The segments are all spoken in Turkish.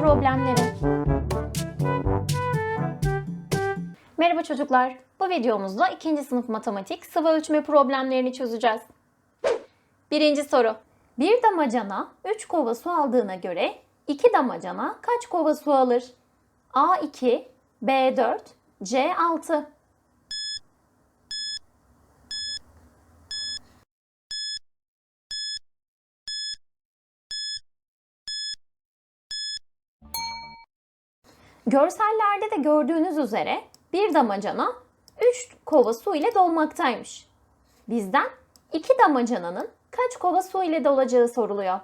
problemleri. Merhaba çocuklar. Bu videomuzda ikinci sınıf matematik sıvı ölçme problemlerini çözeceğiz. Birinci soru. Bir damacana 3 kova su aldığına göre 2 damacana kaç kova su alır? A2, B4, C6. Görsellerde de gördüğünüz üzere bir damacana 3 kova su ile dolmaktaymış. Bizden 2 damacananın kaç kova su ile dolacağı soruluyor.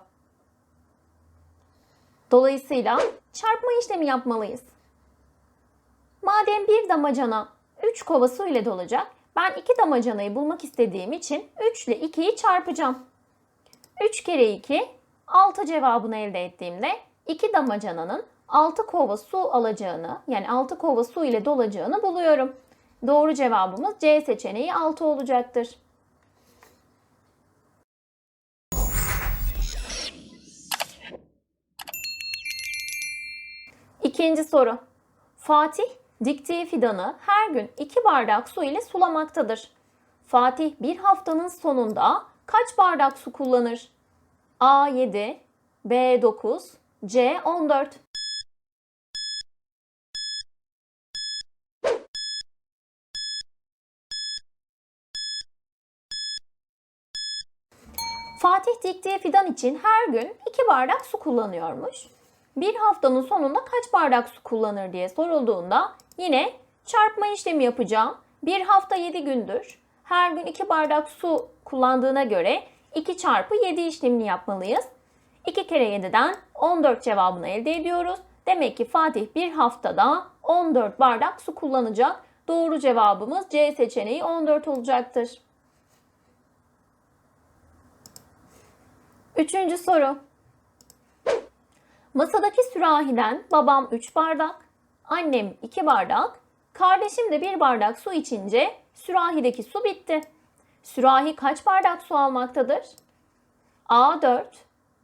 Dolayısıyla çarpma işlemi yapmalıyız. Madem bir damacana 3 kova su ile dolacak, ben 2 damacanayı bulmak istediğim için 3 ile 2'yi çarpacağım. 3 kere 2, 6 cevabını elde ettiğimde 2 damacananın 6 kova su alacağını, yani 6 kova su ile dolacağını buluyorum. Doğru cevabımız C seçeneği 6 olacaktır. İkinci soru. Fatih diktiği fidanı her gün 2 bardak su ile sulamaktadır. Fatih bir haftanın sonunda kaç bardak su kullanır? A 7, B 9, C 14. Fatih diktiği fidan için her gün 2 bardak su kullanıyormuş. Bir haftanın sonunda kaç bardak su kullanır diye sorulduğunda yine çarpma işlemi yapacağım. Bir hafta 7 gündür. Her gün 2 bardak su kullandığına göre 2 çarpı 7 işlemini yapmalıyız. 2 kere 7'den 14 cevabını elde ediyoruz. Demek ki Fatih bir haftada 14 bardak su kullanacak. Doğru cevabımız C seçeneği 14 olacaktır. Üçüncü soru. Masadaki sürahiden babam 3 bardak, annem 2 bardak, kardeşim de 1 bardak su içince sürahideki su bitti. Sürahi kaç bardak su almaktadır? A4,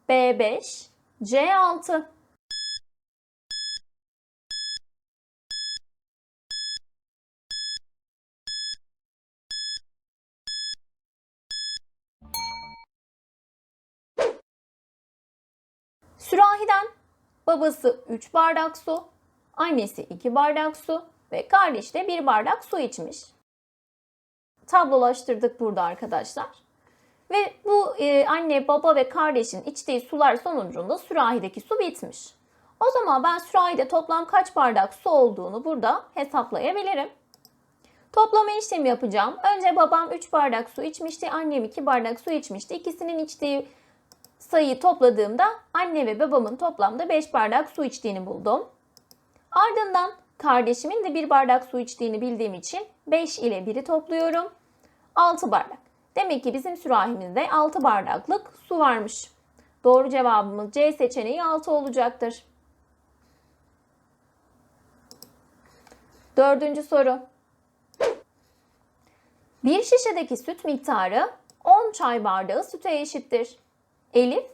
B5, C6. Sürahiden babası 3 bardak su, annesi 2 bardak su ve kardeş de 1 bardak su içmiş. Tablolaştırdık burada arkadaşlar. Ve bu e, anne, baba ve kardeşin içtiği sular sonucunda sürahideki su bitmiş. O zaman ben sürahide toplam kaç bardak su olduğunu burada hesaplayabilirim. Toplama işlemi yapacağım. Önce babam 3 bardak su içmişti, annem 2 bardak su içmişti. İkisinin içtiği sayıyı topladığımda anne ve babamın toplamda 5 bardak su içtiğini buldum. Ardından kardeşimin de 1 bardak su içtiğini bildiğim için 5 ile 1'i topluyorum. 6 bardak. Demek ki bizim sürahimizde 6 bardaklık su varmış. Doğru cevabımız C seçeneği 6 olacaktır. Dördüncü soru. Bir şişedeki süt miktarı 10 çay bardağı süte eşittir. Elif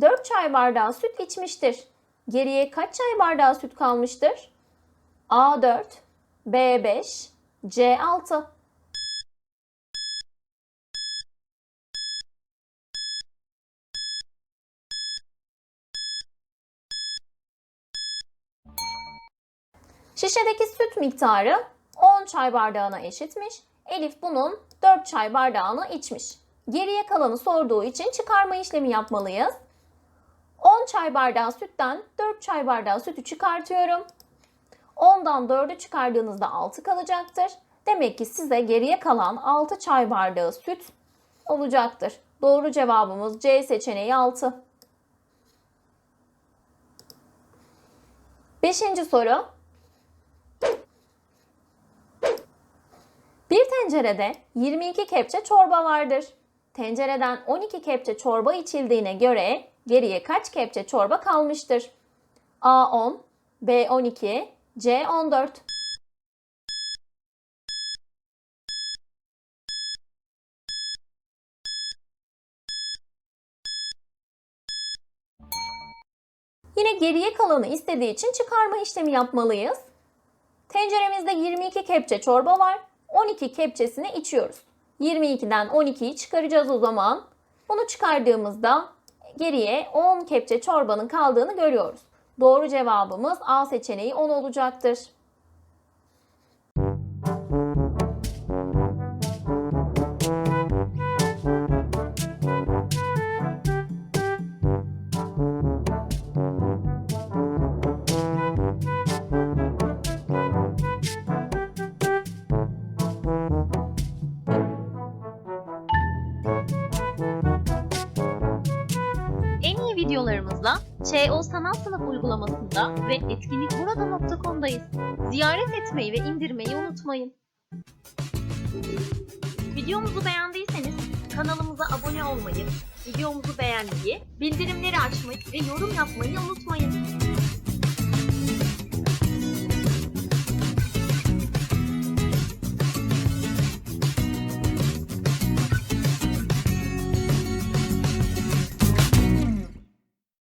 4 çay bardağı süt içmiştir. Geriye kaç çay bardağı süt kalmıştır? A4, B5, C6. Şişedeki süt miktarı 10 çay bardağına eşitmiş. Elif bunun 4 çay bardağını içmiş. Geriye kalanı sorduğu için çıkarma işlemi yapmalıyız. 10 çay bardağı sütten 4 çay bardağı sütü çıkartıyorum. 10'dan 4'ü çıkardığınızda 6 kalacaktır. Demek ki size geriye kalan 6 çay bardağı süt olacaktır. Doğru cevabımız C seçeneği 6. Beşinci soru. Bir tencerede 22 kepçe çorba vardır. Tencereden 12 kepçe çorba içildiğine göre geriye kaç kepçe çorba kalmıştır? A10, B12, C14. Yine geriye kalanı istediği için çıkarma işlemi yapmalıyız. Tenceremizde 22 kepçe çorba var. 12 kepçesini içiyoruz. 22'den 12'yi çıkaracağız o zaman. Bunu çıkardığımızda geriye 10 kepçe çorbanın kaldığını görüyoruz. Doğru cevabımız A seçeneği 10 olacaktır. İyi videolarımızla ÇO Sanat Sınıf uygulamasında ve etkinlikburada.com'dayız. Ziyaret etmeyi ve indirmeyi unutmayın. Videomuzu beğendiyseniz kanalımıza abone olmayı, videomuzu beğenmeyi, bildirimleri açmayı ve yorum yapmayı unutmayın.